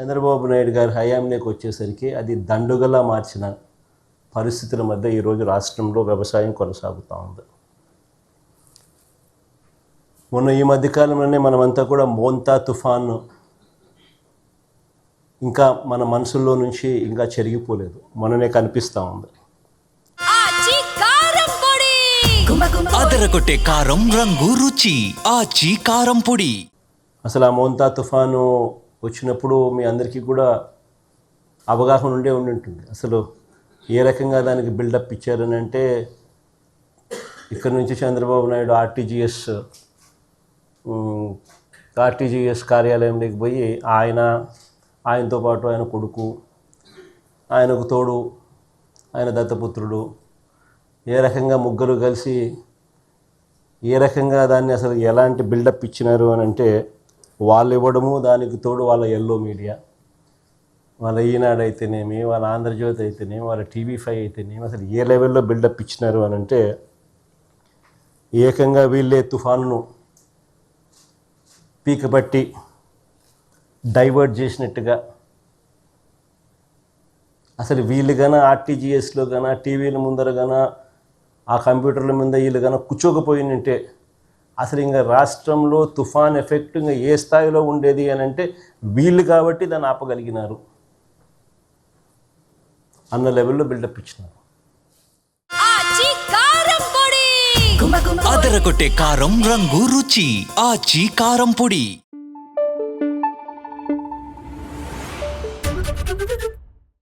చంద్రబాబు నాయుడు గారి హయాంలోకి వచ్చేసరికి అది దండుగలా మార్చిన పరిస్థితుల మధ్య ఈరోజు రాష్ట్రంలో వ్యవసాయం కొనసాగుతూ ఉంది. మొన్న ఈ మధ్యకాలంలోనే మనమంతా కూడా మోంతా తుఫాను ఇంకా మన మనసుల్లో నుంచి ఇంకా చెరిగిపోలేదు. మొన్ననే కనిపిస్తూ ఉంది. అదరగొట్టే కారం రంగు రుచి. ఆచి కారం పొడి. అసలు ఆ మోంతా తుఫాను వచ్చినప్పుడు మీ అందరికీ కూడా అవగాహన ఉండే ఉండి ఉంటుంది అసలు ఏ రకంగా దానికి బిల్డప్ ఇచ్చారని అంటే ఇక్కడ నుంచి చంద్రబాబు నాయుడు ఆర్టీజీఎస్ ఆర్టీజీఎస్ కార్యాలయంలోకి పోయి ఆయన ఆయనతో పాటు ఆయన కొడుకు ఆయనకు తోడు ఆయన దత్తపుత్రుడు ఏ రకంగా ముగ్గురు కలిసి ఏ రకంగా దాన్ని అసలు ఎలాంటి బిల్డప్ ఇచ్చినారు అని అంటే వాళ్ళు ఇవ్వడము దానికి తోడు వాళ్ళ ఎల్లో మీడియా వాళ్ళ ఈనాడు అయితేనేమి వాళ్ళ ఆంధ్రజ్యోతి అయితేనేమి వాళ్ళ టీవీ ఫైవ్ అయితేనేమి అసలు ఏ లెవెల్లో బిల్డప్ ఇచ్చినారు అని అంటే ఏకంగా వీళ్ళే తుఫాను పీకబట్టి డైవర్ట్ చేసినట్టుగా అసలు వీళ్ళు కానీ ఆర్టీజీఎస్లో కానీ టీవీల ముందర కానీ ఆ కంప్యూటర్ల మీద వీళ్ళు కానీ కూర్చోకపోయినంటే అసలు ఇంకా రాష్ట్రంలో తుఫాన్ ఎఫెక్ట్ ఇంకా ఏ స్థాయిలో ఉండేది అని అంటే వీళ్ళు కాబట్టి దాన్ని ఆపగలిగినారు. అన్న లెవెల్లో బిల్డప్ ఇచ్చినారు. అదరగొట్టే కారం రంగు రుచి. ఆచి కారం పొడి.